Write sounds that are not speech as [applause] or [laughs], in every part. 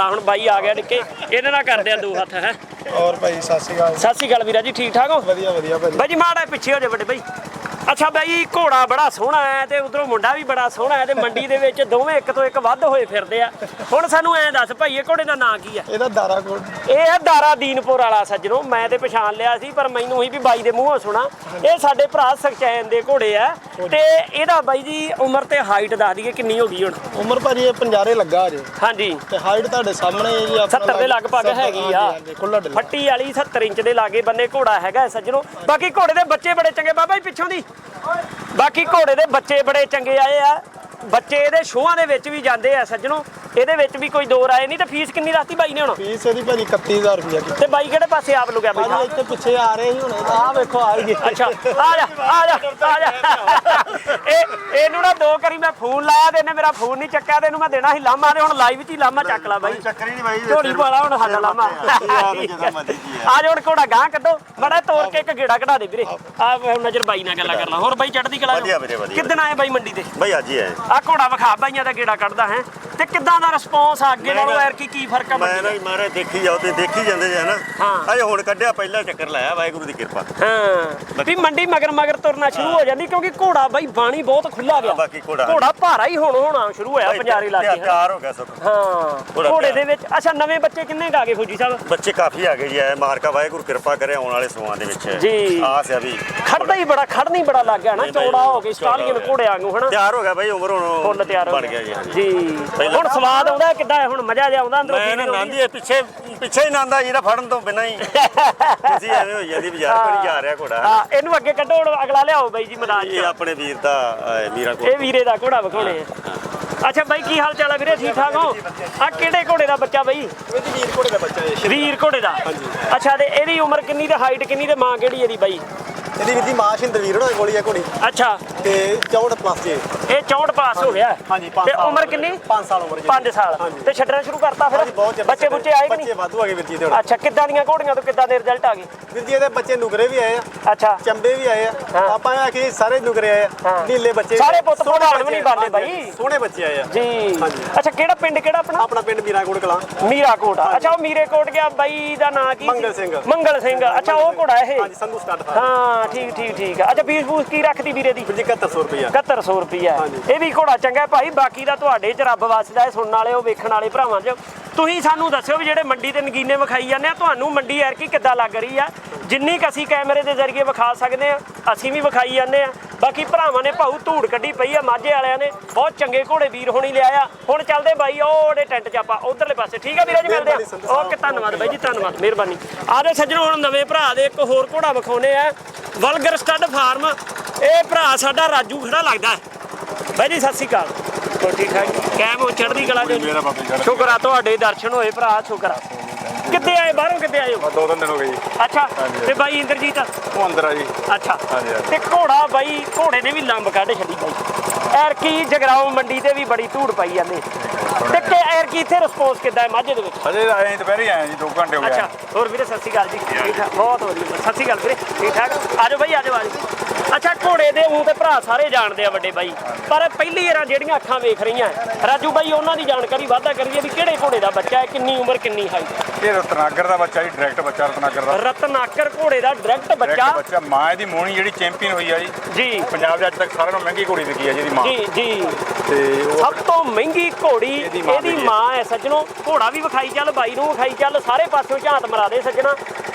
ਲਾ ਹੁਣ ਬਾਈ ਆ ਗਿਆ ਡਿੱਕੇ ਇਹਦੇ ਨਾਲ ਕਰਦੇ ਆ ਦੋ ਹੱਥ ਹੈ। ਔਰ ਭਾਈ ਸਤਿ ਸ਼੍ਰੀ ਅਕਾਲ। ਸਤਿ ਸ਼੍ਰੀ ਅਕਾਲ ਵੀਰਾ ਜੀ ਠੀਕ ਠਾਕ ਹੋ? ਵਧੀਆ ਵਧੀਆ ਭਾਜੀ। ਬਾਈ ਜੀ ਮਾੜਾ ਪਿੱਛੇ ਹੋ ਜਾ ਵੱਡੇ ਬਾਈ। ਅੱਛਾ ਬਾਈ ਘੋੜਾ ਬੜਾ ਸੋਹਣਾ ਹੈ ਤੇ ਉਧਰੋਂ ਮੁੰਡਾ ਵੀ ਬੜਾ ਸੋਹਣਾ ਹੈ ਤੇ ਮੰਡੀ ਦੇ ਵਿੱਚ ਦੋਵੇਂ ਇੱਕ ਤੋਂ ਇੱਕ ਵੱਧ ਹੋਏ ਫਿਰਦੇ ਆ। ਹੁਣ ਸਾਨੂੰ ਐਂ ਦੱਸ ਭਾਈ ਇਹ ਘੋੜੇ ਦਾ ਨਾਂ ਕੀ ਆ ਇਹਦਾ ਦਾਰਾ ਕੋਟ ਇਹ ਹੈ ਦਾਰਾ ਦੀਨਪੁਰ ਵਾਲਾ ਸੱਜਣੋ। ਮੈਂ ਤੇ ਪਛਾਣ ਲਿਆ ਸੀ ਪਰ ਮੈਨੂੰ ਹੀ ਵੀ ਬਾਈ ਦੇ ਮੂੰਹੋਂ ਸੁਣਾ। ਇਹ ਸਾਡੇ ਭਰਾ ਸਖਚੈਨ ਦੇ ਘੋੜੇ ਆ। ਤੇ ਇਹਦਾ ਬਾਈ ਜੀ ਉਮਰ ਤੇ ਹਾਈਟ ਦੱਸ ਦਈਏ ਕਿੰਨੀ ਹੋ ਗਈ ਹੁਣ? ਉਮਰ ਭਾਜੀ ਇਹ ਪੰਜਾਰੇ ਲੱਗਾ ਅਜੇ ਹਾਂਜੀ। ਤੇ ਹਾਈਟ ਤੁਹਾਡੇ ਸਾਹਮਣੇ ਹੈ ਜੀ 70 ਦੇ ਲਗਭਗ ਹੈਗੀ ਆ। ਖੁੱਲਾ ਡਿੱਲਾ। ਫੱਟੀ ਵਾਲੀ 70 ਇੰਚ ਦੇ ਲਾਗੇ ਬੰਨੇ ਘੋੜਾ ਹੈਗਾ ਸੱਜਣੋ। ਬਾਕੀ ਘੋੜੇ ਦੇ ਬੱਚੇ ਬੜੇ ਚੰਗੇ ਬਾਬਾ ਜੀ ਪਿੱਛੋਂ ਦੀ। ਬਾਕੀ ਘੋੜੇ ਦੇ ਬੱਚੇ ਬੜੇ ਚੰਗੇ ਆਏ ਆ। ਬੱਚੇ ਇਹਦੇ ਸ਼ੋਆਂ ਦੇ ਵਿੱਚ ਵੀ ਜਾਂਦੇ ਆ ਸੱਜਣੋ। ਇਹਦੇ ਵਿੱਚ ਵੀ ਕੋਈ ਦੋ ਰਾਏ ਨਹੀਂ ਤੇ ਫੀਸ ਕਿੰਨੀ ਰਾਤੀ ਬਾਈ ਨੇ ਹੁਣ? ਫੀਸ ਇਹਦੀ ਭਾਜੀ 31000 ਰੁਪਇਆ ਕੀ ਤੇ ਬਾਈ ਕਿਹੜੇ ਪਾਸੇ ਆਪ ਲੁਕਿਆ ਬੈਠਾ? ਭਾਜੀ ਇੱਥੇ ਪਿੱਛੇ ਆ ਰਹੇ ਸੀ ਹੁਣ ਆਹ ਵੇਖੋ ਆ ਗਏ ਅੱਛਾ ਆ ਜਾ ਆ ਜਾ ਆ ਜਾ। ਇਹ ਇਹਨੂੰ ਨਾ ਦੋ ਕਰੀ ਮੈਂ ਫੋਨ ਲਾਇਆ ਤੇ ਇਹਨੇ ਮੇਰਾ ਫੋਨ ਨਹੀਂ ਚੱਕਿਆ ਤੇ ਇਹਨੂੰ ਮੈਂ ਦੇਣਾ ਸੀ ਲਾਮਾ ਤੇ ਹੁਣ ਲਾਈਵ 'ਚ ਹੀ ਲਾਮਾ ਚੱਕ ਲਾ ਬਾਈ। ਚੱਕਰੀ ਨਹੀਂ ਬਾਈ ਝੋਲੀ ਪਾਲਾ ਹੁਣ ਸਾਡਾ ਲਾਮਾ। ਆ। ਜਾ ਹੁਣ ਘੋੜਾ ਗਾਂ ਕੱਢੋ। ਮੜਾ ਤੋੜ ਕੇ ਇੱਕ ਗੇੜਾ ਕਢਾ ਦੇ ਵੀਰੇ। ਆ ਨਜ਼ਰ ਬਾਈ ਨਾਲ ਗੱਲਾਂ ਕਰ ਲਾ ਹੋਰ ਬਾਈ ਚੜਦੀ ਕਲਾ ਵਧੀਆ ਵੀਰੇ, ਵਧੀਆ। ਕਿੱਦਣ ਆਏ ਬਾਈ ਮੰਡੀ ਤੇ? ਬਾਈ ਅੱਜ ਹੀ ਆਏ। ਆ ਘੋੜਾ ਵਿਖਾ ਬਾਈਆਂ ਦਾ ਗੇੜਾ ਕੱਢਦਾ ਹੈ। ਤੇ ਕਿੱਦਾਂ ਦਾ ਰਿਸਪੌਂਸ ਆ? ਅੱਗੇ ਨਾਲੋਂ ਯਾਰ ਕੀ ਕੀ ਫ਼ਰਕ ਆ ਮੈਂ ਨਾ? ਮਾਰੇ ਦੇਖੀ ਜਾਓ ਤੇ ਦੇਖੀ ਜਾਂਦੇ ਜੇ ਹਨਾ? ਹਾਂ। ਅਜੇ ਹੁਣ ਕੱਢਿਆ ਪਹਿਲਾ ਚੱਕਰ ਲਾਇਆ ਵਾਹਿਗੁਰੂ ਦੀ ਕਿਰਪਾ। ਹਾਂ। ਵੀ ਮੰਡੀ ਮਗਰ ਮਗਰ ਤੁਰਨਾ ਸ਼ੁਰੂ ਹੋ ਜਾਂਦੀ ਕਿਉਂਕਿ ਘੋੜਾ ਬਾਈ ਬਾਣੀ ਬਹੁਤ ਖੁੱਲਾ ਗਿਆ। ਬਾਕੀ ਘੋੜਾ- ਘੋੜਾ ਭਾਰਾ ਹੀ ਹੁਣ ਹੋਣਾ ਸ਼ੁਰੂ ਹੋਇਆ ਪੰਜਾਰੀ ਲਾ ਕੇ ਤਿਆਰ ਹੋ। ਗਿਆ ਸਭ। ਹਾਂ। ਘੋੜਾ। ਦੇ ਵਿੱਚ ਅੱਛਾ ਨਵੇਂ ਬੱਚੇ ਕਿੰਨੇ ਕੁ ਆ ਗਏ ਫੌਜੀ ਸਾਹਿਬ? ਬੱਚੇ ਕਾਫੀ ਆ ਗਏ ਜੀ ਐ ਮਾਰਕਾ ਵਾਹਿਗੁਰੂ ਕਿਰਪਾ ਕਰੇ ਆਉਣ ਵਾਲੇ ਸੋਆਂ ਦੇ ਵਿੱਚ। ਜੀ। ਆਸ ਆ ਵੀ। ਖੜਦਾ ਹੀ ਬੜਾ ਖੜਨਾ ਹੀ ਬੜਾ ਲੱਗ ਗਿਆ ਨਾ ਚੌੜਾ ਹੋ ਕੇ ਸਟਾਲੀਅਨ ਹੋ। ਘੋੜੇ ਵਾਂਗੂ ਹਨਾ? ਤਿਆਰ ਹੋ ਗਿਆ ਬਾਈ ਉਮਰ ਹੁਣ ਫੁੱਲ ਤਿਆਰ ਹੋ ਬਣ ਗਿਆ। ਜੀ ਹਾਂਜੀ ਜੀ। ਪਹਿਲਾਂ- ਹੁਣ ਸਵਾਦ ਆਉਂਦਾ ਕਿੱਦਾਂ ਹੈ? ਹੁਣ ਮਜ਼ਾ ਜਿਹਾ ਆਉਂਦਾ ਅੰਦਰੋਂ ਮੈਂ feeling ਨਾ ਆਉਂਦੀ ਨਾਂਦੀ ਪਿੱਛੇ ਪਿੱਛੇ ਹੀ ਨਾਂਦਾ ਜੀ ਨਾ ਫੜਨ ਤੋਂ ਬਿਨਾਂ ਹੀ। [laughs] ਤੁਸੀਂ ਐਵੇਂ ਹੋਈ ਜਾਂਦੀ ਬਾਜ਼ਾਰ ਕੋਲ ਜਾ ਰਿਹਾ ਘੋੜਾ। ਹਾਂ ਇਹਨੂੰ ਅੱਗੇ ਕੱਢੋ ਹੁਣ ਅਗਲਾ ਲਿਆਓ ਬਾਈ ਜੀ ਮੈਦਾਨ ਇਹ ਆਪਣੇ ਵੀਰ ਦਾ ਅਹ, ਮੀਰਾ ਕੋਲ। ਇਹ ਵੀਰੇ ਦਾ ਘੋੜਾ ਵਿਖਾਉਣੇ ਆ। ਅੱਛਾ ਬਾਈ ਕੀ ਹਾਲ ਚਾਲ ਆ ਵੀਰੇ? ਠੀਕ ਠਾਕ ਹੋ? ਆ ਕਿਹੜੇ ਘੋੜੇ ਦਾ ਬੱਚਾ ਬਾਈ? ਇਹਦੀ ਵੀਰ ਘੋੜੇ ਦਾ ਬੱਚਾ ਹੈ ਵੀਰ ਘੋੜੇ ਦਾ? ਅੱਛਾ ਤੇ ਇਹਦੀ ਉਮਰ ਕਿੰਨੀ ਤੇ ਹਾਈਟ ਕਿੰਨੀ ਤੇ ਮਾਂ ਕਿਹੜੀ ਇਹਦੀ ਬਾਈ? ਇਹਦੀ ਵੀਰ ਦੀ ਮਾਂ ਸ਼ਿੰਦਰ ਹੋਣਾ ਕੋਲੀ ਆ ਘੋੜੀ। ਅੱਛਾ। ਤੇ 64 ਪਲੱਸ ਜੀ ਇਹ 64 ਪਾਸ ਹੋ ਗਿਆ। ਹਾਂਜੀ, ਤੇ ਉਮਰ ਕਿੰਨੀ? 5 ਸਾਲ ਉਮਰ ਜੀ 5 ਸਾਲ। ਤੇ ਛੱਡਣਾ ਸ਼ੁਰੂ ਕਰਤਾ ਫਿਰ? ਬਹੁਤ ਬੱਚੇ ਬੁੱਚੇ ਆਏ ਕਿ ਬੱਚੇ ਨਹੀਂ? ਵਾਧੂ ਆ ਗਏ ਵੀਰ ਜੀ ਹੁਣ ਅੱਛਾ ਕਿੱਦਾਂ ਦੀਆਂ ਘੋੜੀਆਂ ਤੋਂ ਕਿੱਦਾਂ ਦੇ ਰਿਜ਼ਲਟ ਆ ਗਏ? ਵੀਰ ਜੀ ਇਹਦੇ ਬੱਚੇ ਨੁਕਰੇ ਵੀ ਆਏ ਆ। ਅੱਛਾ। ਚੰਬੇ ਵੀ ਆਏ ਆ। ਆਪਾਂ ਆ ਕਿ ਸਾਰੇ ਨੁਕਰੇ ਆਏ। ਆ। ਨੀਲੇ ਬੱਚੇ ਸਾਰੇ ਪੁੱਤ ਸੋਹਣੇ ਭਲਵਾਨ ਵੀ ਨਹੀਂ ਬੱਚੇ, ਬਣਦੇ ਹਾਂਜੀ, ਬਾਈ। ਸੋਹਣੇ ਬੱਚੇ ਆਏ ਆ। ਜੀ। ਹਾਂਜੀ। ਅੱਛਾ ਕਿਹੜਾ ਪਿੰਡ ਕਿਹੜਾ ਆਪਣਾ? ਆਪਣਾ ਪਿੰਡ ਮੀਰਾਕੋਟ ਕਲਾਂ। ਮੀਰਾ ਕੋਟ ਅੱਛਾ ਉਹ ਮੀਰੇ ਕੋਟ ਗਿਆ ਬਾਈ ਦਾ ਨਾਂ ਕੀ? ਮੰਗਲ ਸਿੰਘ। ਮੰਗਲ ਸਿੰਘ। ਅੱਛਾ ਉਹ ਘੋੜਾ ਇਹ। ਹਾਂਜੀ ਸੰਧੂ ਸਟਾਰਟ ਹਾਂ ਠੀਕ ਠੀਕ ਠੀਕ ਆ। ਅੱਛਾ ਫੀਸ ਫੂਸ ਕੀ ਰੱਖਦੀ ਵੀਰੇ ਦੀ? ਵੀਰ ਜੀ 7100 ਰੁਪਇਆ 7100 ਰੁਪਈਆ। ਹਾਂਜੀ। ਇਹ ਵੀ ਘੋੜਾ ਚੰਗਾ ਹੈ ਭਾਈ ਬਾਕੀ ਦਾ ਤੁਹਾਡੇ ਚ ਰੱਬ ਵਸਦਾ ਹੈ ਸੁਣਨ ਵਾਲੇ ਉਹ ਵੇਖਣ ਵਾਲੇ ਭਰਾਵਾਂ ਚ। ਤੁਸੀਂ ਸਾਨੂੰ ਦੱਸਿਓ ਵੀ ਜਿਹੜੇ ਮੰਡੀ ਤੇ ਨਗੀਨੇ ਵਿਖਾਈ ਜਾਂਦੇ ਆ ਤੁਹਾਨੂੰ ਮੰਡੀ ਯਾਰ ਕੀ ਕਿੱਦਾਂ ਲੱਗ ਰਹੀ ਆ? ਜਿੰਨੀ ਕ ਅਸੀਂ ਕੈਮਰੇ ਦੇ ਜ਼ਰੀਏ ਵਿਖਾ ਸਕਦੇ ਆ ਅਸੀਂ ਵੀ ਵਿਖਾਈ ਜਾਂਦੇ ਆ। ਬਾਕੀ ਭਰਾਵਾਂ ਨੇ ਭਾਊ ਧੂੜ ਕੱਢੀ ਪਈ ਆ ਮਾਝੇ ਵਾਲਿਆਂ ਨੇ। ਬਹੁਤ ਚੰਗੇ ਘੋੜੇ ਵੀਰ ਹੋਣੀ ਲਿਆ ਆ। ਹੁਣ ਚੱਲਦੇ ਬਾਈ ਉਹ ਉਹਦੇ ਟੈਂਟ ਚ ਆਪਾਂ ਉਧਰਲੇ ਪਾਸੇ। ਠੀਕ ਆ ਵੀਰੇ ਜੀ ਮਿਲਦੇ ਆ। ਓਕੇ ਧੰਨਵਾਦ ਬਾਈ ਜੀ ਧੰਨਵਾਦ ਮਿਹਰਬਾਨੀ। ਆਦੇ ਸੱਜਣੋ ਹੁਣ ਨਵੇਂ ਭਰਾ ਦੇ ਇੱਕ ਹੋਰ ਘੋੜਾ ਵਿਖਾਉਨੇ ਆ। Walgar stud farm. ਇਹ ਭਰਾ ਸਾਡਾ ਰਾਜੂ ਖੜਾ ਲੱਗਦਾ ਬਾਈ ਜੀ ਸਤਿ ਸ਼੍ਰੀ ਅਕਾਲ। ਹੋ ਠੀਕ ਠਾਕ ਕੈਮ ਹੋ ਚੜ੍ਹਦੀ ਕਲਾ ਜੋ? ਮੇਰਾ ਬਾਬੇ ਚੜ੍ਹ ਸ਼ੁਕਰ ਆ ਤੁਹਾਡੇ ਦਰਸ਼ਨ ਹੋਏ ਭਰਾ ਸ਼ੁਕਰ ਆ। ਕਿੱਥੇ ਆਏ ਬਾਹਰੋਂ ਕਿੱਥੇ ਆਏ ਹੋ? ਦੋ ਤਿੰਨ ਦਿਨ ਹੋ ਗਏ ਜੀ। ਅੱਛਾ ਤੇ ਬਾਈ ਇੰਦਰਜੀਤ ਉਹ ਅੰਦਰ ਆ ਜੀ। ਅੱਛਾ ਹਾਂਜੀ, ਹਾਂਜੀ। ਤੇ ਘੋੜਾ ਬਾਈ ਘੋੜੇ ਨੇ ਵੀ ਲੰਬ ਕੱਢ ਛੱਡੀ ਬਾਈ। ਐਰ ਕੀ ਜਗਰਾਉਂ ਮੰਡੀ ਤੇ ਵੀ ਬੜੀ ਧੂੜ ਪਾਈ ਜਾਂਦੇ। ਤੇ ਕਿ ਐਰ ਕੀ ਇੱਥੇ ਰਿਸਪੌਂਸ ਕਿੱਦਾਂ ਹੈ ਮਾਝੇ ਦੇ ਵਿੱਚ? ਅਜੇ ਆਏ ਦੁਪਹਿਰੇ ਆਏ ਜੀ 2 ਘੰਟੇ ਹੋ ਗਏ। ਅੱਛਾ ਹੋਰ ਵੀਰੇ ਸਤਿ ਸ਼੍ਰੀ ਅਕਾਲ ਜੀ। ਠੀਕ ਠਾਕ ਬਹੁਤ ਵਧੀਆ। ਸਤਿ ਸ਼੍ਰੀ ਅਕਾਲ ਵੀਰੇ ਠੀਕ ਠਾਕ। ਆਜੋ ਬਾਈ ਆਜੋ ਆਜੋ ਅੱਛਾ ਘੋੜੇ ਦੇ ਉਹ ਤੇ ਭਰਾ ਸਾਰੇ ਜਾਣਦੇ ਆ ਵੱਡੇ ਬਾਈ। ਪਰ ਪਹਿਲੀ ਵਾਰ ਜਿਹੜੀਆਂ ਅੱਖਾਂ ਵੇਖ ਰਹੀਆਂ ਰਾਜੂ ਬਾਈ ਉਹਨਾਂ ਦੀ ਜਾਣਕਾਰੀ ਵਾਧਾ ਕਰੀਏ ਵੀ ਕਿਹੜੇ ਘੋੜੇ ਦਾ ਬੱਚਾ ਹੈ ਕਿੰਨੀ ਉਮਰ ਕਿੰਨੀ ਹਾਈਟ ਇਹ ਰਤਨਾਗਰ ਦਾ ਬੱਚਾ ਜੀ ਡਾਇਰੈਕਟ ਬੱਚਾ ਰਤਨਾਗਰ ਦਾ। ਰਤਨਾਕਰ ਘੋੜੇ ਦਾ ਡਾਇਰੈਕਟ ਬੱਚਾ। ਬੱਚਾ ਮਾਂ ਇਹਦੀ ਮੋਹਣੀ ਜਿਹੜੀ ਚੈਂਪੀਅਨ ਹੋਈ ਆ ਜੀ। ਜੀ। ਪੰਜਾਬ ਦੇ ਅੱਜ ਤੱਕ ਸਾਰਿਆਂ ਨਾਲੋਂ ਮਹਿੰਗੀ ਘੋੜੀ ਵਿਕੀ ਆ ਜਿਹਦੀ ਮਾਂ। ਜੀ ਜੀ। ਤੇ ਸਭ ਤੋਂ ਮਹਿੰਗੀ ਘੋੜੀ ਇਹਦੀ ਮਾਂ ਹੈ। ਹੈ ਸੱਜਣੋ। ਘੋੜਾ ਵੀ ਵਿਖਾਈ ਚੱਲ ਬਾਈ ਨੂੰ ਵਿਖਾਈ ਚੱਲ ਸਾਰੇ ਪਾਸਿਓਂ ਝਾਤ ਮਰਾ ਦੇ ਸੱਜਣਾ।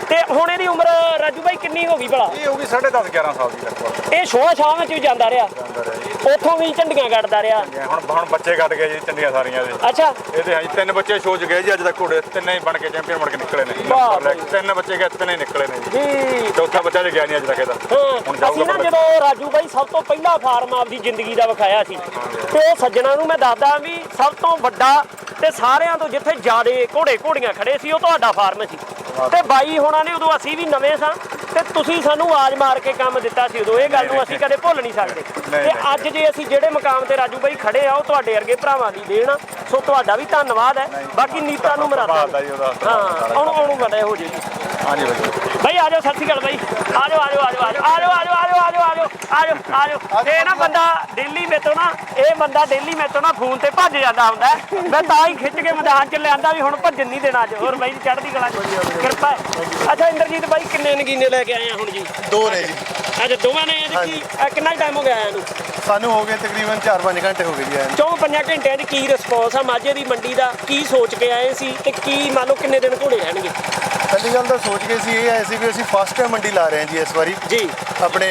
ਤੇ ਹੁਣ ਇਹਦੀ ਉਮਰ ਰਾਜੂ ਬਾਈ ਕਿੰਨੀ ਹੋ ਗਈ ਭਲਾ? ਇਹ ਹੋਊਗੀ 10.5 11 ਸਾਲ ਦੀ ਲਗਭਗ। ਇਹ ਛੋਆ ਛਾਂ ਵਿੱਚ ਵੀ ਜਾਂਦਾ ਰਿਹਾ। ਹੈ ਉੱਥੋਂ ਵੀ ਝੰਡੀਆਂ ਕੱਢਦਾ ਰਿਹਾ। ਹੁਣ ਹੁਣ ਬੱਚੇ ਕੱਢ ਗਏ ਜੀ ਚੰਡੀਆਂ ਸਾਰੀਆਂ ਦੇ। ਅੱਛਾ। ਇਹਦੇ ਹਾਂਜੀ ਤਿੰਨ ਬੱਚੇ ਸੋਚ ਗਏ ਜੀ ਅੱਜ ਤੱਕ ਘੋੜੇ ਤਿੰਨੇ ਹੀ ਬਣ ਕੇ ਚੈਂਪੀਅਨ ਬਣ ਕੇ ਨਿਕਲੇ ਨੇ ਤਿੰਨ ਬੱਚੇ ਗਏ ਤਿੰਨੇ ਹੀ ਨਿਕਲੇ ਨੇ ਜੀ। ਚੌਥਾ ਬੱਚਾ ਜੇ ਗਿਆ ਨਹੀਂ ਅੱਜ ਤੱਕ ਇਹਦਾ। ਹੁਣ ਹਾਂ ਅਸੀਂ ਨਾ ਜਦੋਂ ਰਾਜੂ ਬਾਈ ਸਭ ਤੋਂ ਪਹਿਲਾ ਫਾਰਮ ਆਪਦੀ ਜ਼ਿੰਦਗੀ ਦਾ ਵਿਖਾਇਆ ਸੀ। ਤੇ ਉਹ ਸੱਜਣਾ ਨੂੰ ਮੈਂ ਦੱਸਦਾ ਵੀ ਸਭ ਤੋਂ ਵੱਡਾ ਤੇ ਸਾਰਿਆਂ ਤੋਂ ਜਿੱਥੇ ਜ਼ਿਆਦੇ ਘੋੜੇ ਘੋੜੀਆਂ ਖੜੇ ਸੀ ਉਹ ਤੁਹਾਡਾ ਫਾਰਮ ਸੀ। ਤੇ ਬਾਈ ਹੋਣਾ ਨੇ ਉਦੋਂ ਅਸੀਂ ਵੀ ਨਵੇਂ ਸਾਂ ਤੇ ਤੁਸੀਂ ਸਾਨੂੰ ਆਵਾਜ਼ ਮਾਰ ਕੇ ਕੰਮ ਦਿੱਤਾ ਸੀ ਉਦੋਂ। ਇਹ ਗੱਲ ਨੂੰ ਅਸੀਂ ਕਦੇ ਭੁੱਲ ਨਹੀਂ ਸਕਦੇ। ਤੇ। ਅੱਜ ਜੇ ਅਸੀਂ ਜਿਹੜੇ ਮਕਾਮ ਤੇ ਰਾਜੂ ਬਾਈ ਖੜੇ ਆ ਉਹ ਤੁਹਾਡੇ ਵਰਗੇ ਭਰਾਵਾਂ ਦੀ ਦੇਣ। ਸੋ ਤੁਹਾਡਾ ਵੀ ਧੰਨਵਾਦ ਹੈ। ਬਾਕੀ ਨੀਤਾ ਨੂੰ ਮਰਾਦਾ। ਹਾਂ ਉਹਨੂੰ ਉਹਨੂੰ ਬੜੇ ਹੋ ਜੇ ਜੀ। ਹਾਂਜੀ ਬਾਈ ਬਈ ਆ ਜਾਓ ਸਤਿ ਸ਼੍ਰੀ ਅਕਾਲ ਬਈ। ਆ ਜਾਓ ਆ ਜਾਓ ਆ ਜਾਓ ਆ ਜਾਓ ਆ ਜਾਓ। ਆ ਜਾਓ ਆ ਇਹ ਨਾ ਬੰਦਾ ਡੇਲੀ ਮੇਤੋਂ ਨਾ ਇਹ ਬੰਦਾ ਡੇਲੀ ਮੇਤੋਂ ਨਾ ਫੋਨ ਤੇ ਭੱਜ ਜਾਂਦਾ ਹੁੰਦਾ। ਹੈ। ਮੈਂ ਤਾਂ ਹੀ ਖਿੱਚ ਕੇ ਮੈਦਾਨ ਚ ਲਿਆਂਦਾ ਵੀ ਹੁਣ ਭੱਜਣ ਨਹੀਂ ਦੇਣਾ ਅੱਜ ਹੋਰ ਬਾਈ ਦੀ ਚੜ੍ਹਦੀ ਕਲਾ ਚ। ਕਿਰਪਾ ਹੈ। ਅੱਛਾ ਇੰਦਰਜੀਤ ਬਾਈ ਕਿੰਨੇ ਨਗੀਨੇ ਲੈ ਕੇ ਆਏ ਆ ਹੁਣ ਜੀ? ਦੋ ਨੇ ਜੀ। ਅੱਛਾ ਦੋਵਾਂ ਨੇ? ਇਹਦੇ ਕੀ ਅਹ ਕਿੰਨਾ ਟਾਈਮ ਹੋ ਗਿਆ ਆਇਆ ਨੂੰ? ਸਾਨੂੰ ਹੋ ਗਏ ਤਕਰੀਬਨ 4-5 ਘੰਟੇ ਹੋ ਗਏ ਜੀ ਆਏ ਨੂੰ। ਚੌਂ ਪੰਜਾਂ ਘੰਟਿਆਂ 'ਚ ਕੀ ਰਿਸਪੌਂਸ ਆ? ਮਾਝੇ ਦੀ ਮੰਡੀ ਦਾ ਕੀ ਸੋਚ ਕੇ ਆਏ ਸੀ ਤੇ ਕੀ ਮੰਨ ਲਓ ਕਿੰਨੇ ਦਿਨ ਘੋੜੇ ਰਹਿਣਗੇ? ਪਹਿਲੀ ਗੱਲ ਤਾਂ ਸੋਚ ਕੇ ਸੀ ਇਹ ਆਏ ਸੀ ਵੀ ਅਸੀਂ ਫਸਟ ਟਾਈਮ ਮੰਡੀ ਲਾ ਰਹੇ ਹਾਂ ਜੀ ਇਸ ਵਾਰੀ। ਜੀ। ਆਪਣੇ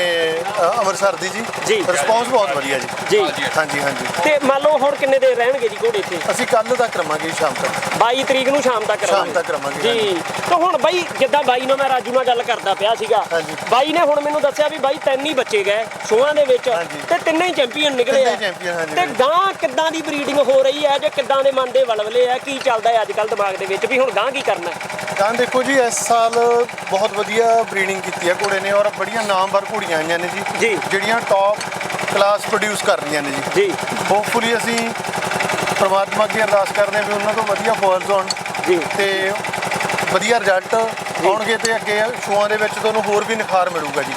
ਅ, ਅੰਮ੍ਰਿਤਸਰ ਦੀ ਜੀ। ਜੀ। ਰਿਸਪੌਂਸ ਬਹੁਤ ਵਧੀਆ ਜੀ। ਜੀ। ਹਾਂਜੀ ਹਾਂਜੀ। ਤੇ ਮੰਨ ਲਓ ਹੁਣ ਕਿੰਨੇ ਦਿਨ ਰਹਿਣਗੇ ਜੀ ਘੋੜੇ ਇੱਥੇ? ਅਸੀਂ ਕੱਲ ਤੱਕ ਰਵਾਂਗੇ ਜੀ ਸ਼ਾਮ ਤੱਕ। 22 ਤਰੀਕ ਨੂੰ ਸ਼ਾਮ ਤੱਕ ਸ਼ਾਮ ਤੱਕ ਰਵਾਂਗੇ, ਜੀ। ਤਾਂ ਹੁਣ ਬਾਈ ਜਿੱਦਾਂ ਬਾਈ ਨਾਲ ਮੈਂ ਰਾਜੂ ਨਾਲ ਗੱਲ ਕਰਦਾ ਪਿਆ ਸੀਗਾ। ਹਾਂਜੀ। ਬਾਈ ਨੇ ਹੁਣ ਮੈਨੂੰ ਦੱਸਿਆ ਵੀ ਬਾਈ ਤਿੰਨ ਹੀ ਬੱਚੇ ਗਏ ਸ਼ੋਆਂ ਦੇ ਵਿੱਚ। ਹਾਂਜੀ। ਤੇ ਤਿੰਨੇ ਹੀ ਚੈਂਪੀਅਨ ਨਿਕਲੇ ਤਿੰਨੇ ਆ ਹੀ champion, ਹਾਂਜੀ। ਤੇ ਗਾਂ ਕਿੱਦਾਂ ਦੀ ਬਰੀਡਿੰਗ ਹੋ ਰਹੀ ਹੈ ਜਾਂ ਕਿੱਦਾਂ ਦੇ ਮਨ ਦੇ ਵਲਵਲੇ ਆ ਕੀ ਚੱਲਦਾ ਹੈ ਅੱਜ ਕੱਲ ਦਿਮਾਗ ਦੇ ਵਿੱਚ ਵੀ ਹੁਣ ਗਾਂ ਕੀ ਕਰਨਾ? ਤਾਂ ਦੇਖੋ ਜੀ ਇਸ ਸਾਲ ਬਹੁਤ ਵਧੀਆ ਬਰੀਡਿੰਗ ਕੀਤੀ ਹੈ ਘੋੜੇ ਨੇ ਔਰ ਬੜੀਆਂ ਨਾਮਵਰ ਘੋੜੀਆਂ ਆਈਆਂ ਨੇ ਜੀ ਜੀ। ਜਿਹੜੀਆਂ ਟੌਪ ਕਲਾਸ ਪ੍ਰੋਡਿਊਸ ਕਰ ਰਹੀਆਂ ਨੇ ਜੀ ਜੀ ਹੋਪਫੁਲੀ ਅਸੀਂ ਪ੍ਰਮਾਤਮਾ ਅੱਗੇ ਅਰਦਾਸ ਕਰਦੇ ਹਾਂ ਵੀ ਉਹਨਾਂ ਤੋਂ ਵਧੀਆ ਫਾਲਸ ਹੋਣ ਜੀ ਤੇ ਵਧੀਆ ਰਿਜ਼ਲਟ ਆਉਣਗੇ ਤੇ ਅੱਗੇ ਸ਼ੋਆਂ ਦੇ ਵਿੱਚ ਤੁਹਾਨੂੰ ਹੋਰ ਵੀ ਨਿਖਾਰ ਮਿਲੂਗਾ ਜੀ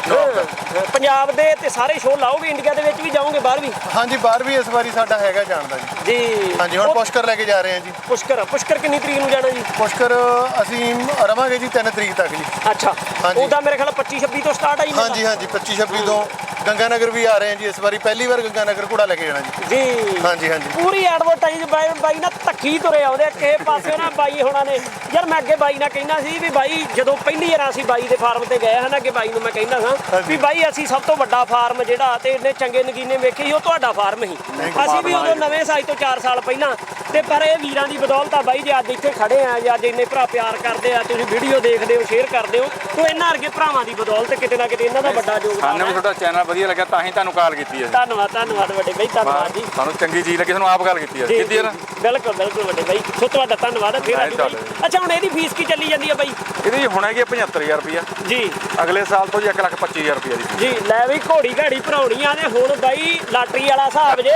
ਪੰਜਾਬ ਦੇ ਤੇ ਸਾਰੇ ਸ਼ੋਅ ਲਾਓਗੇ ਇੰਡੀਆ ਦੇ ਵਿੱਚ ਵੀ ਜਾਓਗੇ ਬਾਹਰ ਵੀ? ਹਾਂਜੀ ਬਾਹਰ ਵੀ ਇਸ ਵਾਰੀ ਸਾਡਾ ਹੈਗਾ ਜਾਣ ਦਾ ਜੀ। ਜੀ। ਹਾਂਜੀ ਹੁਣ ਪੁਸ਼ਕਰ ਲੈ ਕੇ ਜਾ ਰਹੇ ਹਾਂ ਜੀ। ਪੁਸ਼ਕਰ ਪੁਸ਼ਕਰ ਕਿੰਨੀ ਤਰੀਕ ਨੂੰ ਜਾਣਾ ਜੀ? ਪੁਸ਼ਕਰ ਅਸੀਂ ਰਵਾਂਗੇ ਜੀ 3 ਤਰੀਕ ਤੱਕ ਜੀ। ਅੱਛਾ। ਉਹਦਾ ਮੇਰੇ ਖਿਆਲ 25 26 ਤੋਂ ਸਟਾਰਟ ਆਈ ਹਾਂਜੀ ਹਾਂਜੀ 25 26 ਤੋਂ ਗੰਗਾਨਗਰ ਵੀ ਆ ਰਹੇ ਹਾਂ ਜੀ ਇਸ ਵਾਰੀ ਪਹਿਲੀ ਵਾਰ ਗੰਗਾਨਗਰ ਘੋੜਾ ਲੈ ਕੇ ਜਾਣਾ ਜੀ। ਜੀ। ਹਾਂਜੀ ਹਾਂਜੀ। ਪੂਰੀ ਐਡਵਰਟਾਈਜ਼ ਬਾਈ ਬਾਈ ਨਾ ਧੱਕੀ ਤੁਰੇ ਆਉਂਦੇ ਕਿਸੇ ਪਾਸੇ ਨਾ ਬਾਈ ਹੋਣਾ ਨੇ। ਯਾਰ ਮੈਂ ਅੱਗੇ ਬਾਈ ਨਾਲ ਕਹਿੰਦਾ ਸੀ ਵੀ ਬਾਈ ਜਦੋਂ ਪਹਿਲੀ ਵਾਰ ਅਸੀਂ ਬਾਈ ਦੇ ਫਾਰਮ ਤੇ ਗਏ ਹਨ ਅੱਗੇ ਬਾਈ ਨੂੰ ਮੈਂ ਕਹਿੰਦਾ ਸਾਂ। ਵੀ ਬਾਈ ਅਸੀਂ ਸਭ ਤੋਂ ਵੱਡਾ ਫਾਰਮ ਜਿਹੜਾ ਤੇ ਇੰਨੇ ਚੰਗੇ ਨਗੀਨੇ ਵੇਖੇ ਸੀ ਉਹ ਤੁਹਾਡਾ ਫਾਰਮ ਸੀ। ਅਸੀਂ ਵੀ ਉਦੋਂ ਨਵੇਂ ਸਾਜ ਤੋਂ 4 ਸਾਲ ਪਹਿਲਾਂ ਤੇ ਪਰ ਇਹ ਵੀਰਾਂ ਦੀ ਬਦੌਲਤ ਆ ਬਾਈ ਜੇ ਅੱਜ ਇੱਥੇ ਖੜੇ ਆ ਜੇ ਅੱਜ ਇੰਨੇ ਭਰਾ ਪਿਆਰ ਕਰਦੇ ਆ ਤੁਸੀਂ ਵੀਡੀਓ ਦੇਖਦੇ ਹੋ ਸ਼ੇਅਰ ਕਰਦੇ ਹੋ ਤੋ ਇਹਨਾਂ ਵਰਗੇ ਭਰਾਵਾਂ ਦੀ ਬਦੌਲਤ ਕਿਤੇ ਨਾ ਕਿਤੇ ਇਹਨਾਂ ਦਾ ਵੱਡਾ ਯੋਗਦਾਨ ਸਾਨੂੰ ਵੀ ਹੈ ਤੁਹਾਡਾ ਚੈਨਲ ਵਧੀਆ ਲੱਗਿਆ ਤਾਂ ਹੀ ਤੁਹਾਨੂੰ ਕਾਲ ਕੀਤੀ ਹੈ ਧੰਨਵਾਦ ਧੰਨਵਾਦ ਵੱਡੇ ਬਾਈ ਧੰਨਵਾਦ ਜੀ। ਸਾਨੂੰ ਚੰਗੀ ਚੀਜ਼ ਲੱਗੀ ਸਾਨੂੰ ਆਪ ਗੱਲ ਕੀਤੀ ਹੈ ਕਿੱਦੀ ਯਾਰ ਜੀ, ਬਿਲਕੁਲ ਬਿਲਕੁਲ ਵੱਡੇ ਬਾਈ। ਸੋ ਤੁਹਾਡਾ ਧੰਨਵਾਦ ਹੈ ਫੇਰ ਅੱਜ ਬਾਈ ਅੱਛਾ ਹੁਣ ਇਹਦੀ ਫੀਸ ਕੀ ਚੱਲੀ ਜਾਂਦੀ ਹੈ ਬਾਈ? ਇਹਦੀ ਹੁਣ ਹੈਗੀ 75000 ਰੁਪਇਆ ਜੀ। ਅਗਲੇ ਸਾਲ ਤੋਂ ਜੀ 125000 ਰੁਪਇਆ ਦੀ ਜੀ ਲੈ ਵੀ ਘੋੜੀ ਘਾੜੀ ਭਰਾਉਣੀਆਂ ਨੇ। ਹੁਣ ਬਾਈ ਲਾਟਰੀ ਵਾਲਾ ਹਿਸਾਬ ਜੇ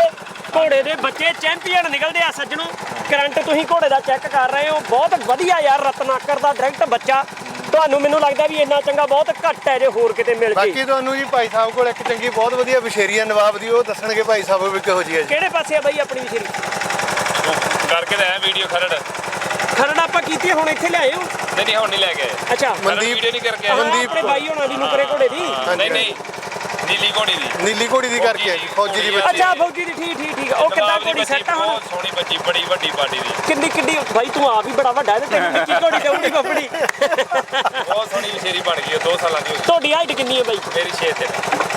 ਘੋੜੇ ਦੇ ਬੱਚੇ ਚੈਂਪੀਅਨ ਨਿਕਲਦੇ ਆ ਸੱਜਣੋ। ਕਰੰਟ ਤੁਸੀਂ ਘੋੜੇ ਦਾ ਚੈੱਕ ਕਰ ਰਹੇ ਹੋ। ਬਹੁਤ ਵਧੀਆ ਯਾਰ ਰਤਨਾਕਰ ਦਾ ਡਾਇਰੈਕਟ ਬੱਚਾ। ਤੁਹਾਨੂੰ ਮੈਨੂੰ ਲੱਗਦਾ ਵੀ ਇੰਨਾ ਚੰਗਾ ਬਹੁਤ ਘੱਟ ਹੈ ਜੇ ਹੋਰ ਕਿਤੇ ਮਿਲ ਜੇ ਬਾਕੀ ਤੁਹਾਨੂੰ ਜੀ ਭਾਈ ਸਾਹਿਬ ਕੋਲ ਇੱਕ ਚੰਗੀ ਬਹੁਤ ਵਧੀਆ ਵਿਸ਼ੇਰੀਆ ਨਵਾਬ ਦੀ ਉਹ ਦੱਸਣਗੇ ਭਾਈ ਸਾਹਿਬ ਵੀ ਕਿਹੋ ਜਿਹੀ ਹੈ ਜੀ। ਕਿਹੜੇ ਪਾਸੇ ਆ ਬਾਈ ਆਪਣੀ ਵਿਸ਼ੇਰੀ? ਕਰਕੇ ਤਾਂ ਵੀਡੀਓ ਖਰੜ। ਖਰੜ ਆਪਾਂ ਕੀਤੀ ਹੈ, ਹੁਣ ਇੱਥੇ ਲਿਆਏ ਹੋ? ਨਹੀਂ ਨਹੀਂ ਹੁਣ ਨਹੀਂ ਲੈ ਕੇ ਆਏ। ਅੱਛਾ। ਮਨਦੀਪ ਵੀਡੀਓ ਨਹੀਂ ਕਰਕੇ ਆਏ। ਮਨਦੀਪ- ਆਪਣੇ ਬਾਈ ਹੋਣਾ ਦੀ ਨੁਕਰੇ ਘੋੜੇ ਦੀ? ਹਾਂਜੀ, ਨਹੀਂ ਨਹੀਂ। ਨੀਲੀ ਘੋੜੀ ਦੀ। ਨੀਲੀ ਘੋੜੀ ਦੀ ਕਰਕੇ ਹੈ ਜੀ ਫੌਜੀ ਦੀ ਬੱਚੀ। ਅੱਛਾ ਫੌਜੀ ਦੀ ਠੀਕ ਠੀਕ ਠੀਕ। ਉਹ ਕਿੱਦਾਂ ਘੋੜੀ ਸੈੱਟ ਆ ਹੁਣ? ਬਹੁਤ ਸੋਹਣੀ ਬੱਚੀ ਬੜੀ ਵੱਡੀ ਬਾਡੀ ਦੀ। ਕਿੰਨੀ ਕਿੰਨੀ ਬਾਈ ਤੂੰ ਆਪ ਹੀ ਬੜਾ ਵੱਡਾ ਹੈ ਤੇ ਤੈਨੂੰ ਨਿੱਕੀ ਘੋੜੀ ਦੇਉਣੀ ਬੱਬੜੀ ਬਹੁਤ ਸੋਹਣੀ ਵਿਸ਼ੇਰੀ ਬਣ ਗਈ ਹੈ 2 ਸਾਲਾਂ ਦੀ। ਹੋ ਤੁਹਾਡੀ ਹਾਈਟ ਕਿੰਨੀ ਹੈ ਬਾਈ? ਗਈ ਮੇਰੀ 6 ਤੇ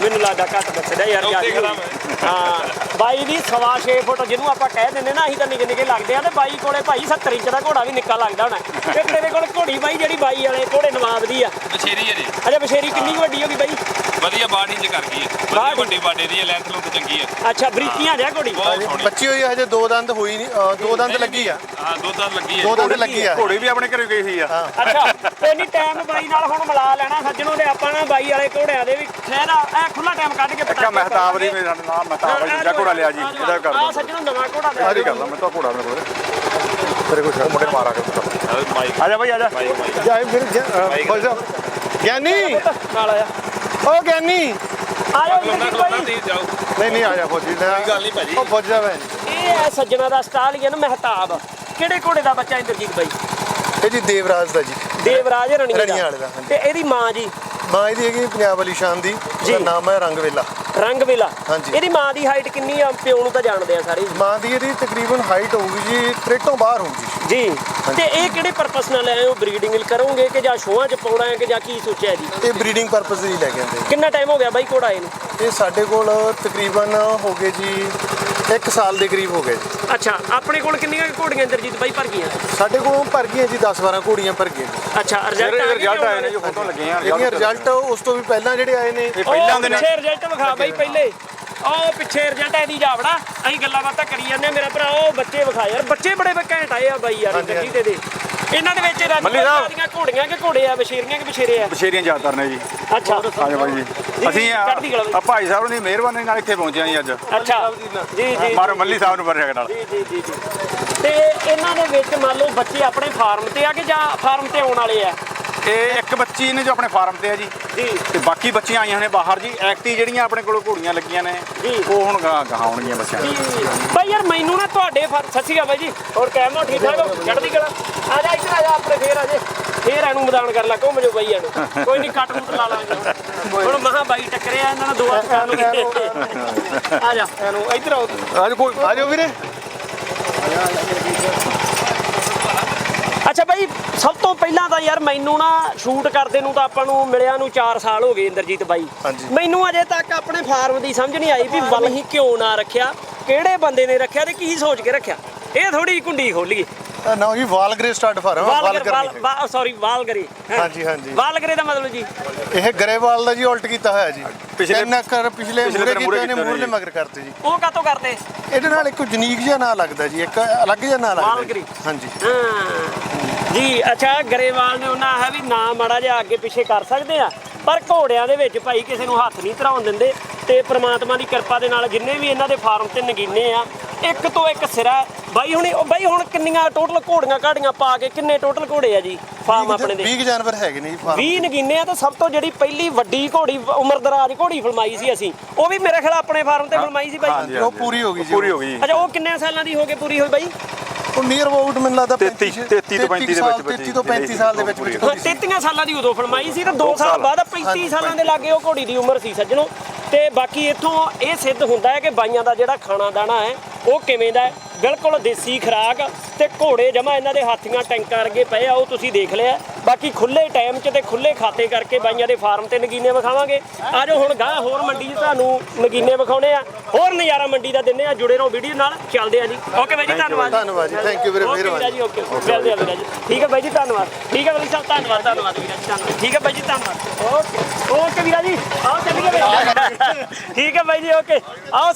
ਮੈਨੂੰ ਲੱਗਦਾ ਘੱਟ ਦੱਸਦਾ ਯਾਰ ਖੜਾ ਹਾਂ ਬਾਈ ਦੀ ਸਵਾ 6 ਫੁੱਟ ਜਿਹਨੂੰ ਆਪਾਂ ਕਹਿ ਦਿੰਦੇ ਨਾ ਅਸੀਂ ਤਾਂ ਨਿੱਕੇ ਨਿੱਕੇ ਲੱਗਦੇ ਆ ਤੇ ਬਾਈ ਕੋਲੇ ਭਾਈ 70 ਇੰਚ ਦਾ ਘੋੜਾ ਵੀ ਨਿੱਕਾ ਲੱਗਦਾ ਹੋਣਾ। ਤੇ ਤੇਰੇ ਕੋਲ ਘੋੜੀ ਬਾਈ ਜਿਹੜੀ ਬਾਈ ਵਾਲੇ ਘੋੜੇ ਨਵਾਬ ਦੀ ਆ। ਵਿਸ਼ੇਰੀ ਹੈ ਜੀ। ਅੱਛਾ ਬਸ਼ੇਰੀ ਕਿੰਨੀ ਵੱਡੀ ਹੋਗੀ ਬਾਈ? ਵਧੀਆ ਬਾਡੀ ਚ ਕਰ ਗਈ ਹੈ। ਬਾਡੀ। ਵੱਡੀ ਬਾਡੀ ਦੀ ਹੈ ਲੈਂਥ ਲੁੰਥ ਚੰਗੀ ਹੈ। ਅੱਛਾ ਬਰੀਕੀਆਂ ਜਿਹਾ ਘੋੜੀ? ਬਹੁਤ ਸੋਹਣੀ। ਬੱਚੀ ਹੋਈ ਹੈ ਹਜੇ ਦੋ ਦੰਦ ਹੋਈ ਨਹੀਂ ਅ, ਦੋ ਦੰਦ ਲੱਗੀ ਆ। ਹਾਂ ਦੋ ਦੰਦ ਲੱਗੀ ਦੋ ਹੈ ਦੰਦ ਲੱਗੀ ਆ। ਘੋੜੀ ਵੀ ਆਪਣੇ ਘਰੇ ਗਈ ਸੀ ਆ। ਅੱਛਾ ਤੇ ਨਹੀਂ ਟਾਈਮ ਬਾਈ ਨਾਲ ਹੁਣ ਮਿਲਾ ਲੈਣਾ ਸੱਜਣੋਂ ਦੇ ਆਪਾਂ ਨਾ ਬਾਈ ਵਾਲੇ ਘੋੜਿਆਂ ਦੇ ਵੀ ਖੈਰ ਆ ਐ ਖੁੱਲਾ ਟਾਈਮ ਕੱਢ ਕੇ ਅੱਛਾ ਮਹਿਤਾਬ ਦੀ ਮੇਰੇ ਨਾਮ ਮਹਿਤਾਬ ਜੀ ਜਿਹੜਾ ਘੋੜਾ ਲਿਆ ਜੀ ਇਹਦਾ ਕਰ ਆ ਦੋ ਸੱਜਣੋਂ ਨਵਾਂ ਘੋੜਾ ਲਿਆ ਕਰ ਲਾ ਮੈਂ ਤਾਂ ਘੋੜਾ ਮੇਰੇ ਕੋਲ। ਤੇਰੇ ਕੋਲ ਸ਼ਰਮ ਮੁੰਡੇ ਮਾਰਾ ਕੇ ਮਾਈਕ। ਆ ਜਾ ਭਾਈ ਆ ਜਾ। ਮਾਈਕ ਜਾਏ ਫਿਰ ਗਿਆਨੀ! ਨਾਲ ਆਇਆ ਓ ਗਿਆਨੀ। ਆ ਜਾਓ ਬਾਈ ਨਹੀਂ ਜਾਓ। ਨਹੀਂ ਨਹੀਂ ਆ ਜਾ ਫੌਜੀ ਦਾ। ਗੱਲ ਨਹੀਂ ਭਾਜੀ। ਉਹ ਫੌਜੀ ਸਾਹਿਬ ਹੈ ਇਹ ਹੈ ਸੱਜਣਾ ਦਾ ਸਟਾਲੀਅਨ ਮਹਿਤਾਬ। ਕਿਹੜੇ ਘੋੜੇ ਦਾ ਬੱਚਾ ਇੰਦਰਜੀਤ ਬਾਈ? ਇਹ ਜੀ ਦੇਵਰਾਜ ਦਾ ਜੀ। ਦੇਵਰਾਜ ਰਣੀਆ ਰਣੀਆਂ ਵਾਲੇ ਦਾ, ਹਾਂਜੀ। ਤੇ ਇਹਦੀ ਮਾਂ ਜੀ? ਮਾਂ ਇਹਦੀ ਹੈਗੀ ਪੰਜਾਬ ਵਾਲੀ ਸ਼ਾਨ ਦੀ। ਜੀ। ਉਹਦਾ ਨਾਮ ਹੈ ਰੰਗਵੇਲਾ। ਰੰਗਵੇਲਾ ਹਾਂਜੀ। ਇਹਦੀ ਮਾਂ ਦੀ ਹਾਈਟ ਕਿੰਨੀ ਆ? ਪਿਓ ਨੂੰ ਤਾਂ ਜਾਣਦੇ ਆ ਸਾਰੇ। ਮਾਂ ਦੀ ਇਹਦੀ ਤਕਰੀਬਨ ਹਾਈਟ ਹੋਊਗੀ ਜੀ ਟ੍ਰੇਟੋਂ ਬਾਹਰ ਹੋਊਗੀ ਜੀ। ਤੇ ਇਹ ਕਿਹੜੇ ਪਰਪਸ ਨਾਲ ਆਏ ਹੋ? ਬਰੀਡਿੰਗ ਕਰੋਗੇ ਕਿ ਜਾਂ ਸ਼ੋਆਂ 'ਚ ਪਾਉਣਾ ਹੈ ਕਿ ਜਾਂ ਕੀ ਸੋਚਿਆ ਜੀ? ਇਹ ਬਰੀਡਿੰਗ ਪਰਪਸ ਲਈ ਲੈ ਕੇ ਆਉਂਦੇ ਕਿੰਨਾ ਟਾਈਮ ਹੋ ਗਿਆ ਬਾਈ ਘੋੜਾ ਇਹਨੂੰ? ਇਹ ਸਾਡੇ ਕੋਲ ਤਕਰੀਬਨ ਹੋ ਗਏ ਜੀ 1 ਸਾਲ ਦੇ ਕਰੀਬ ਹੋ ਗਏ ਅੱਛਾ ਆਪਣੇ ਕੋਲ ਕਿੰਨੀਆਂ ਕੁ ਘੋੜੀਆਂ ਇੰਦਰਜੀਤ ਬਾਈ ਭਰ ਗਈਆਂ? ਸਾਡੇ ਕੋਲ ਭਰ ਗਈਆਂ ਜੀ 10 12 ਘੋੜੀਆਂ ਭਰ ਗਈਆਂ ਅੱਛਾ ਜਿਹੜੇ ਰਿਜ਼ਲਟ ਆ ਰਿਜ਼ਲਟ ਆਏ ਨੇ ਜੋ ਫੋਟੋ ਲੱਗੀਆਂ ਇਹਦੀਆਂ ਰਿਜ਼ਲਟ ਉਸ ਤੋਂ ਵੀ ਪਹਿਲਾਂ ਜਿਹੜੇ ਆਏ ਨੇ। ਇਹ ਪਹਿਲਾਂ ਦੇ ਨੇ। ਪਿੱਛੇ ਰਿਜ਼ਲਟ ਵਿਖਾ ਬਾਈ ਪਹਿਲੇ। ਉਹ ਪਿੱਛੇ ਰਿਜ਼ਲਟ ਇਹਦੀ ਜਾਵੜਾ ਅਸੀਂ ਗੱਲਾਂ ਬਾਤਾਂ ਕਰੀ ਜਾਂਦੇ ਆ ਮੇਰਾ ਭਰਾ ਉਹ ਬੱਚੇ ਵਿਖਾ ਯਾਰ। ਬੱਚੇ ਬੜੇ ਘੈਂਟ ਆਏ ਆ ਬਾਈ ਯਾਰ ਇੰਦਰਜੀਤ ਦੇ। ਇਹਨਾਂ ਦੇ ਵਿੱਚ ਰਾਜੂ ਮੱਲੀ ਸਾਹਿਬ। ਦੀਆਂ ਘੋੜੀਆਂ ਕਿ ਘੋੜੇ ਆ ਬਸ਼ੀਰੀਆਂ ਕਿ ਬਸ਼ੇਰੇ ਆ? ਬਸ਼ੇਰੀਆਂ ਜ਼ਿਆਦਾਤਰ ਨੇ ਜੀ। ਅੱਛਾ। ਆ ਜਾ ਭਾਈ ਜੀ। ਅਸੀਂ ਆ ਚੜ੍ਹਦੀ ਕਲਾ ਵਿੱਚ। ਆ ਭਾਈ ਸਾਹਿਬ ਦੀ ਮਿਹਰਬਾਨੀ ਨਾਲ ਇੱਥੇ ਪਹੁੰਚੇ ਆ ਜੀ ਅੱਜ। ਅੱਛਾ। ਜੀ ਜੀ। ਮਾਰੋ ਮੱਲੀ ਸਾਹਿਬ ਨੂੰ ਵਰਸ਼ਾ ਨਾਲ। ਜੀ ਜੀ ਜੀ ਜੀ। ਤੇ ਇਹਨਾਂ ਦੇ ਵਿੱਚ ਮੰਨ ਲਓ ਬੱਚੇ ਆਪਣੇ ਫਾਰਮ ਤੇ ਆ ਕਿ ਜਾਂ ਫਾਰਮ ਤੇ ਆਉਣ ਵਾਲੇ ਆ? ਇਹ ਇੱਕ ਬੱਚੀ ਨੇ ਜੋ ਆਪਣੇ ਫਾਰਮ ਤੇ ਹੈ ਜੀ। ਜੀ। ਤੇ ਬਾਕੀ ਬੱਚੀਆਂ ਆਈਆਂ ਨੇ ਬਾਹਰ ਜੀ। ਐਕਟੀ ਜਿਹੜੀਆਂ ਆਪਣੇ ਕੋਲ ਘੋੜੀਆਂ ਲੱਗੀਆਂ ਨੇ ਜੀ। ਉਹ ਹੁਣ ਗਾਂ ਗਾਂ ਆਉਣਗੀਆਂ ਬੱਚਿਆਂ ਨੂੰ। ਬਾਈ ਯਾਰ ਮੈਨੂੰ ਨਾ ਤੁਹਾਡੇ ਫਰ- ਸਤਿ ਸ਼੍ਰੀ ਅਕਾਲ ਬਾਈ ਜੀ। ਹੋਰ ਕਹਿਮੋ ਠੀਕ ਠਾਕ ਹੋ? ਚੜ੍ਹਦੀ ਕਲਾ? ਆ ਜਾ ਇੱਧਰ ਆ ਜਾ ਆਪਣੇ ਫੇਰ ਆ ਜੇ। ਫੇਰ ਇਹਨੂੰ ਮੈਦਾਨ ਕਰ ਲਾ ਘੁੰਮ ਜਾਓ ਬਾਈ ਇਹਨੂੰ ਕੋਈ ਨਹੀਂ ਕੱਟ ਮੁੱਟ ਲਾ ਲਾਂਗੇ ਹੁਣ। ਮਹਾ ਬਾਈ ਟੱਕਰਿਆ ਇਹਨਾਂ ਨੂੰ ਦੋ ਹੱਥ ਕਰਨ ਨੂੰ ਆ ਜਾ ਇਹਨੂੰ ਇੱਧਰ ਆਓ ਅੱਜ ਕੋਈ ਆ ਜਾਓ ਵੀਰੇ। ਅੱਛਾ ਬਾਈ ਸਭ ਤੋਂ ਪਹਿਲਾਂ ਤਾਂ ਯਾਰ ਮੈਨੂੰ ਨਾ ਸ਼ੂਟ ਕਰਦੇ ਨੂੰ ਤਾਂ ਆਪਾਂ ਨੂੰ ਮਿਲਿਆ ਨੂੰ 4 ਸਾਲ ਹੋ ਗਏ ਇੰਦਰਜੀਤ ਬਾਈ। ਮੈਨੂੰ ਅਜੇ ਤੱਕ ਆਪਣੇ ਫਾਰਮ ਦੀ ਸਮਝ ਨਹੀਂ ਆਈ ਵੀ ਵੱਲ ਹੀ ਕਿਉਂ ਨਾ ਰੱਖਿਆ ਕਿਹੜੇ ਬੰਦੇ ਨੇ ਰੱਖਿਆ ਤੇ ਕੀ ਸੋਚ ਕੇ ਰੱਖਿਆ। ਇਹ ਥੋੜੀ ਕੁੰਡੀ ਖੋਲੀਏ। ਇਹ ਨਾ ਜੀ Walgare start farm Walgar Walgar Wal sorry Walgare. ਹਾਂਜੀ, ਹਾਂਜੀ। ਵਾਲਗਰੇ ਦਾ ਮਤਲਬ ਜੀ ਇਹ ਗਰੇਵਾਲ ਦਾ ਜੀ ਉਲਟ ਕੀਤਾ ਹੋਇਆ ਜੀ ਪਿਛਲੇ- ਤਿੰਨ ਕਰ ਪਿਛਲੇ ਮੂਰੇ ਕੀਤੇ ਨੇ ਮੂਰਲੇ। ਮਗਰ ਕਰਤੇ ਜੀ ਉਹ ਕਾਤੋਂ ਕਰਦੇ ਇਹਦੇ ਨਾਲ ਇੱਕ ਯੂਨੀਕ ਜਿਹਾ ਨਾਂ ਲੱਗਦਾ ਜੀ ਇੱਕ ਅਲੱਗ ਜਿਹਾ ਨਾਂ ਲੱਗਦਾ ਵਾਲਗਰੀ। ਹਾਂਜੀ ਹਾਂ ਜੀ ਅੱਛਾ ਗਰੇਵਾਲ ਨੇ ਉਹਨਾਂ ਆਹ ਵੀ ਨਾ ਮਾੜਾ ਜਿਹਾ ਅੱਗੇ ਪਿੱਛੇ ਕਰ ਸਕਦੇ ਆ ਪਰ ਘੋੜਿਆਂ ਦੇ ਵਿੱਚ ਭਾਈ ਕਿਸੇ ਨੂੰ ਹੱਥ ਨਹੀਂ ਧਰਾਉਣ ਦਿੰਦੇ ਤੇ ਪ੍ਰਮਾਤਮਾ ਦੀ ਕਿਰਪਾ ਦੇ ਨਾਲ ਜਿੰਨੇ ਵੀ ਇਹਨਾਂ ਦੇ ਫਾਰਮ ਤੇ ਨਗੀਨੇ ਆ ਇੱਕ ਤੋਂ ਇੱਕ ਸਿਰਾ ਬਾਈ ਹੁਣੇ ਉਹ ਬਾਈ ਹੁਣ ਕਿੰਨੀਆਂ ਟੋਟਲ ਘੋੜੀਆਂ ਕਾੜੀਆਂ ਪਾ ਕੇ ਕਿੰਨੇ ਟੋਟਲ ਘੋੜੇ ਆ ਜੀ? ਫਾਰਮ ਆਪਣੇ ਦੇ। 20 ਜਾਨਵਰ ਹੈਗੇ ਨੇ ਜੀ ਫਾਰਮ 20 ਨਗੀਨੇ ਆ ਤਾਂ ਸਭ ਤੋਂ ਜਿਹੜੀ ਪਹਿਲੀ ਵੱਡੀ ਘੋੜੀ ਉਮਰਦਰਾਜ ਘੋੜੀ ਫਲਮਾਈ ਸੀ ਅਸੀਂ। ਉਹ ਵੀ ਮੇਰੇ ਖਿਆਲ ਆਪਣੇ ਫਾਰਮ ਤੇ ਫਲਮਾਈ ਸੀ ਬਾਈ। ਉਹ ਪੂਰੀ ਹੋ ਗਈ ਜੀ ਪੂਰੀ ਹੋ ਗਈ ਜੀ। ਅੱਛਾ ਉਹ ਕਿੰਨੇ ਸਾਲਾਂ ਦੀ ਹੋ ਕੇ ਪੂਰੀ ਹੋਈ ਬਾਈ? ਉਹ ਨੀਅਰ ਅਬਾਊਟ ਮੈਨੂੰ ਲੱਗਦਾ 33 33 ਤੋਂ 35 ਦੇ ਵਿੱਚ 33 ਤੋਂ 35 ਸਾਲ ਦੇ ਵਿੱਚ ਵਿੱਚ ਹਾਂ 33 ਸਾਲਾਂ ਦੀ ਉਦੋਂ ਫਰਮਾਈ ਸੀ ਤੇ 2 ਸਾਲ ਬਾਅਦ 35 ਸਾਲਾਂ ਦੇ ਲਾਗੇ ਉਹ ਘੋੜੀ ਦੀ ਉਮਰ ਸੀ ਸੱਜਣੋ। ਤੇ ਬਾਕੀ ਇੱਥੋਂ ਇਹ ਸਿੱਧ ਹੁੰਦਾ ਹੈ ਕਿ ਬਾਈਆਂ ਦਾ ਜਿਹੜਾ ਖਾਣਾ ਦਾਣਾ ਹੈ ਉਹ ਕਿਵੇਂ ਦਾ ਹੈ? ਬਿਲਕੁਲ ਦੇਸੀ ਖੁਰਾਕ ਤੇ ਘੋੜੇ ਜਮਾ ਇਹਨਾਂ ਦੇ ਹਾਥੀਆਂ ਟੈਂਕਾਂ ਵਰਗੇ ਪਏ ਆ ਉਹ ਤੁਸੀਂ ਦੇਖ ਲਿਆ। ਬਾਕੀ ਖੁੱਲੇ ਟਾਈਮ 'ਚ ਤੇ ਖੁੱਲੇ ਖਾਤੇ ਕਰਕੇ ਬਾਈਆਂ ਦੇ ਫਾਰਮ ਤੇ ਨਗੀਨੇ ਵਿਖਾਵਾਂਗੇ। ਆਜੋ ਹੁਣ ਗਾਂ ਹੋਰ ਮੰਡੀ 'ਚ ਤੁਹਾਨੂੰ ਨਗੀਨੇ ਵਿਖਾਉਣੇ ਆ। ਹੋਰ ਨਜ਼ਾਰਾ ਮੰਡੀ ਦਾ ਦਿੰਨੇ ਆ ਜੁੜੇ ਰਹੋ ਵੀਡੀਓ ਨਾਲ। ਚੱਲਦੇ ਆ ਜੀ। ਓਕੇ ਬਾਈ ਜੀ ਧੰਨਵਾਦ। ਧੰਨਵਾਦ ਜੀ, thank you ਵੀਰੇ, ਮਿਹਰਬਾਨੀ। ਵੀਰਾ ਜੀ ਓਕੇ ਮਿਲਦੇ ਆ ਵੀਰਾ ਜੀ। ਠੀਕ ਹੈ ਬਾਈ ਜੀ ਧੰਨਵਾਦ। ਠੀਕ ਹੈ ਬਾਈ ਸਾਹਿਬ ਧੰਨਵਾਦ ਧੰਨਵਾਦ ਵੀਰਾ ਜੀ ਧੰਨਵਾਦ। ਠੀਕ ਹੈ ਬਾਈ ਜੀ ਧੰਨਵਾਦ। ਓਕੇ ਓਕੇ ਵੀਰਾ ਜੀ ਆਓ ਚੱਲੀਏ ਵੀਰਾ [laughs] ਠੀਕ ਹੈ ਬਾਈ ਜੀ ਓਕੇ ਆਓ।